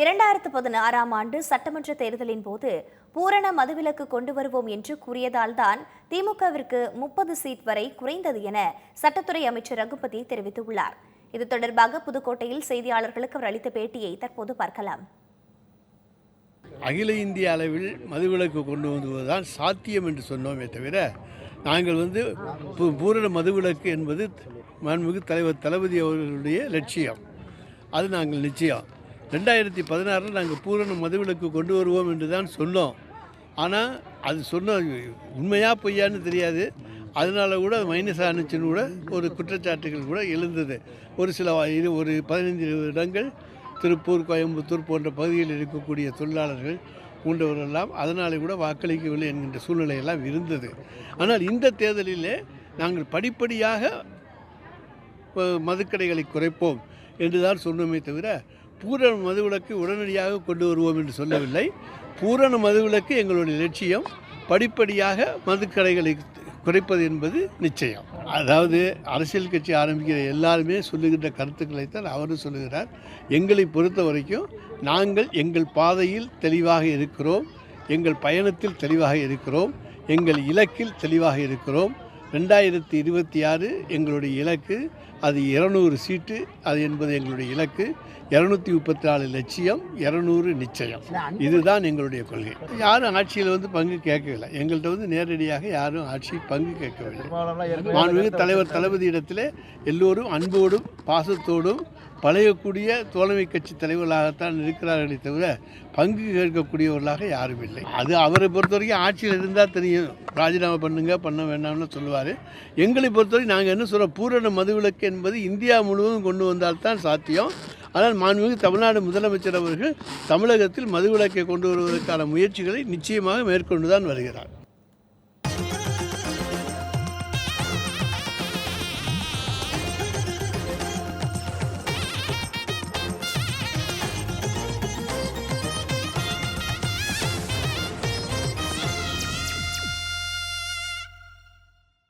இரண்டாயிரத்து பதினாறாம் ஆண்டு சட்டமன்ற தேர்தலின் போது பூரண மதுவிலக்கு கொண்டு வருவோம் என்று கூறியதால்தான் திமுகவிற்கு முப்பது சீட் வரை குறைந்தது என சட்டத்துறை அமைச்சர் ரகுபதி தெரிவித்துள்ளார். இது தொடர்பாக புதுக்கோட்டையில் செய்தியாளர்களுக்கு அவர் அளித்த பேட்டியை தற்போது பார்க்கலாம். அகில இந்திய அளவில் மதுவிலக்கு கொண்டு வந்துவதுதான் சாத்தியம் என்று சொன்னோமே தவிர நாங்கள் வந்து பூ- பூரண மதுவிலக்கு என்பது மன்மிகு தலைவர் தளபதி அவர்களுடைய லட்சியம். அது நாங்கள் நிச்சயம். ரெண்டாயிரத்தி பதினாறில் நாங்கள் பூரண மதுவிலக்கு கொண்டு வருவோம் என்று தான் சொன்னோம். ஆனால் அது சொன்ன உண்மையாக பொய்யான்னு தெரியாது. அதனால கூட மைனஸ் ஆணுச்சுன்னு கூட ஒரு குற்றச்சாட்டுகள் கூட எழுந்தது. ஒரு சில இது ஒரு பதினைந்து இடங்கள் திருப்பூர் கோயம்புத்தூர் போன்ற பகுதியில் இருக்கக்கூடிய தொழிலாளர்கள் போன்றவர்களெல்லாம் அதனாலே கூட வாக்களிக்கவில்லை என்கின்ற சூழ்நிலையெல்லாம் இருந்தது. ஆனால் இந்த தேர்தலிலே நாங்கள் படிப்படியாக மதுக்கடைகளை குறைப்போம் என்று தான் சொன்னோமே தவிர பூரண மதுவிலக்கு உடனடியாக கொண்டு வருவோம் என்று சொல்லவில்லை. பூரண மதுவிலக்கு எங்களுடைய லட்சியம். படிப்படியாக மதுக்கடைகளை குறைப்பது என்பது நிச்சயம். அதாவது அரசியல் கட்சி ஆரம்பிக்கிற எல்லாருமே சொல்லுகின்ற கருத்துக்களைத்தான் அவரும் சொல்லுகிறார். எங்களை பொறுத்த வரைக்கும் நாங்கள் எங்கள் பாதையில் தெளிவாக இருக்கிறோம். எங்கள் பயணத்தில் தெளிவாக இருக்கிறோம். எங்கள் இலக்கில் தெளிவாக இருக்கிறோம். ரெண்டாயிரத்தி இருபத்தி ஆறு எங்களுடைய இலக்கு அது இருநூறு சீட்டு அது என்பது எங்களுடைய இலக்கு. இரநூத்தி முப்பத்தி நாலு லட்சியம் இரநூறு நிச்சயம். இதுதான் எங்களுடைய கொள்கை. யாரும் ஆட்சியில் வந்து பங்கு கேட்கவில்லை. எங்கள்கிட்ட வந்து நேரடியாக யாரும் ஆட்சி பங்கு கேட்கவில்லை. மாண்புமிகு தலைவர் தளபதி இடத்திலே எல்லோரும் அன்போடும் பாசத்தோடும் பழையக்கூடிய தோழமை கட்சி தலைவர்களாகத்தான் இருக்கிறார்களே தவிர பங்கு கேட்கக்கூடியவர்களாக யாரும் இல்லை. அது அவரை பொறுத்த வரைக்கும் ஆட்சியில் இருந்தால் தெரியும். ராஜினாமா பண்ணுங்க பண்ண வேண்டாம்னு சொல்லுவார். எங்களை பொறுத்தவரை நாங்கள் என்ன சொல்கிறோம் பூரண மதுவிலக்கு என்பது இந்தியா முழுவதும் கொண்டு வந்தால்தான் சாத்தியம். ஆனால் மாண்புமிகு தமிழ்நாடு முதலமைச்சர் அவர்கள் தமிழகத்தில் மதுவிலக்கை கொண்டு வருவதற்கான முயற்சிகளை நிச்சயமாக மேற்கொண்டு தான் வருகிறார்.